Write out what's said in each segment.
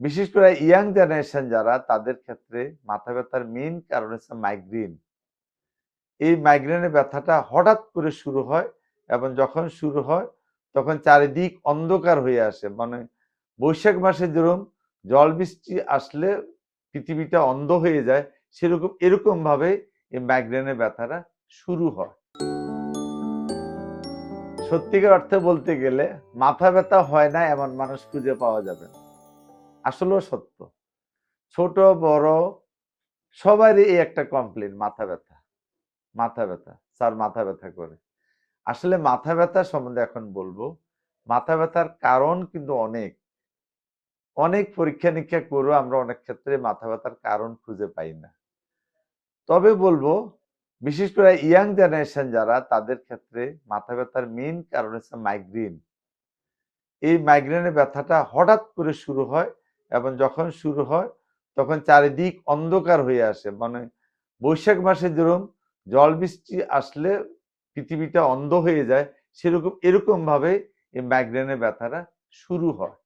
বিশেষ করে young generation যারা, তাদের ক্ষেত্রে মাথা ব্যথার মেইন কারণ হচ্ছে মাইগ্রেন এই মাইগ্রেনের ব্যথাটা হঠাৎ করে শুরু হয় এবং যখন শুরু হয়, তখন চারিদিক অন্ধকার হয়ে আসে। মানে বৈশাখ মাসে যেরকম জল বৃষ্টি আসলে পৃথিবীটা অন্ধ হয়ে যায়, সেরকম, এরকম ভাবে এই মাইগ্রেনের ব্যথাটা শুরু হয়। সত্যিকার অর্থে বলতে গেলে মাথা ব্যথা হয় না, এমন মানুষ খুঁজে পাওয়া যাবে না। আসলেও সত্য। ছোট, বড়, সবারই এই একটা কমপ্লেন মাথা ব্যথা। মাথা ব্যথা, স্যার মাথা ব্যথা করে। আসলে মাথা ব্যথা সম্বন্ধে এখন বলব, মাথা ব্যথার কারণ কিন্তু অনেক। অনেক পরীক্ষা নিরীক্ষা করেও আমরা অনেক ক্ষেত্রে মাথা ব্যথার কারণ খুঁজে পাই না। তবে বলব, বিশেষ করে ইয়াং জেনারেশন যারা, তাদের ক্ষেত্রে মাথা ব্যথার মেন কারণ হচ্ছে মাইগ্রেন এই মাইগ্রেনের ব্যথাটা হঠাৎ করে শুরু হয় এবং যখন শুরু হয়, তখন চারিদিক অন্ধকার হয়ে আসে। মানে বৈশাখ মাসে যেরকম জল বৃষ্টি আসলে পৃথিবীটা অন্ধ হয়ে যায়, সেরকম এরকম ভাবে এই মাইগ্রেনের ব্যথাটা শুরু হয়।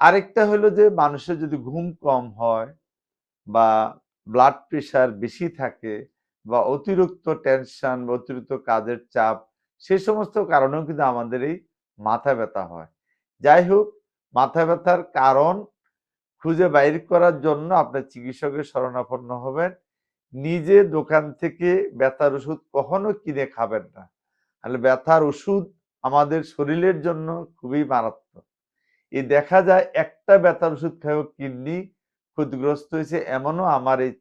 আরেকটা হলো যে মানুষের যদি ঘুম কম হয় বা ব্লাড প্রেশার বেশি থাকে বা অতিরিক্ত টেনশন বা অতিরিক্ত কাজের চাপ, সে সমস্ত কারণেও কিন্তু আমাদের এই মাথা ব্যথা হয়। যাই হোক, মাথা ব্যথার কারণ খুঁজে বাইর করার জন্য আপনার চিকিৎসকের শরণাপন্ন হবেন। নিজে দোকান থেকে ব্যথার ওষুধ কখনো কিনে খাবেন না। তাহলে ব্যথার ওষুধ আমাদের শরীরের জন্য খুবই মারাত্মক। এই দেখা যায় একটা ব্যথার ওষুধ খেয়েও কিডনি ক্ষতিগ্রস্ত হয়েছে এমনও আমার এই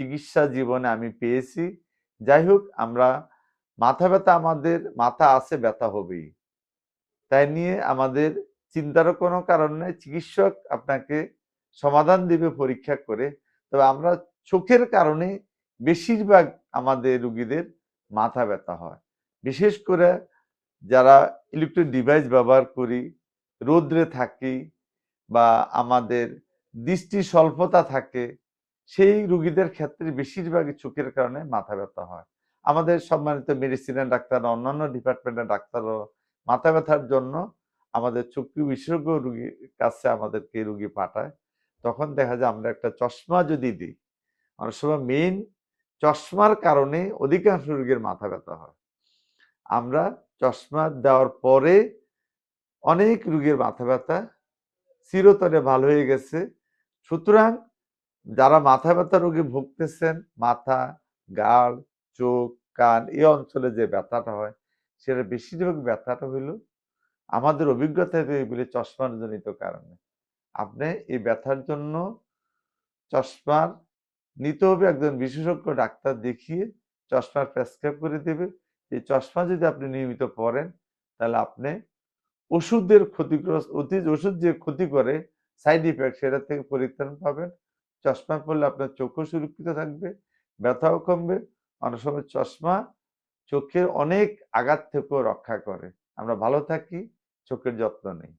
চিকিৎসা জীবনে আমি পেয়েছি। যাই হোক, আমরা মাথা ব্যথা আমাদের, মাথা আছে, ব্যথা হবেই। তাই নিয়ে আমাদের চিন্তারও কোনো কারণ নেই। চিকিৎসক আপনাকে সমাধান দিবে পরীক্ষা করে। তবে আমরা চোখের কারণে বেশিরভাগ আমাদের রুগীদের মাথা ব্যথা হয়। বিশেষ করে যারা ইলেকট্রিক ডিভাইস ব্যবহার করি, রৌদ্রে থাকি বা আমাদের দৃষ্টি স্বল্পতা থাকে, সেই রুগীদের ক্ষেত্রে বেশিরভাগই চোখের কারণে মাথা ব্যথা হয়। আমাদের সম্মানিত মেডিসিনের ডাক্তার, অন্যান্য ডিপার্টমেন্টের ডাক্তারও মাথা ব্যথার জন্য আমাদের চক্ষু বিশেষজ্ঞ রুগীর কাছে আমাদেরকে রুগী পাঠায়। তখন দেখা যায় আমরা একটা চশমা যদি দিই, অনেক সময় মেইন চশমার কারণে অধিকাংশ রোগীর মাথা ব্যথা হয়। আমরা চশমা দেওয়ার পরে অনেক রোগীর মাথা ব্যথা চিরতরে ভালো হয়ে গেছে। সুতরাং যারা মাথা ব্যথা রোগে ভুগতেছেন, মাথা, গাল, চোখ, কান, এই অঞ্চলে যে ব্যথাটা হয়, সেটা বেশিরভাগ ব্যথাটা হইল আমাদের অভিজ্ঞতা এগুলি চশমার জনিত কারণে। আপনি এই ব্যথার জন্য চশমার নিতে হবে, একজন বিশেষজ্ঞ ডাক্তার দেখিয়ে চশমার প্রেসক্রাইব করে দেবে। এই চশমা যদি আপনি নিয়মিত পড়েন তাহলে আপনি ওষুধের ক্ষতিগ্রস্ত, অতি ওষুধ যে ক্ষতি করে সাইড ইফেক্ট সেটা থেকে পরিত্রাণ পাবেন। চশমা পরলে আপনার চোখও সুরক্ষিত থাকবে, ব্যথাও কমবে। অনেক সময় চশমা চোখের অনেক আঘাত থেকেও রক্ষা করে। আমরা ভালো থাকি, চোখের যত্ন নেই।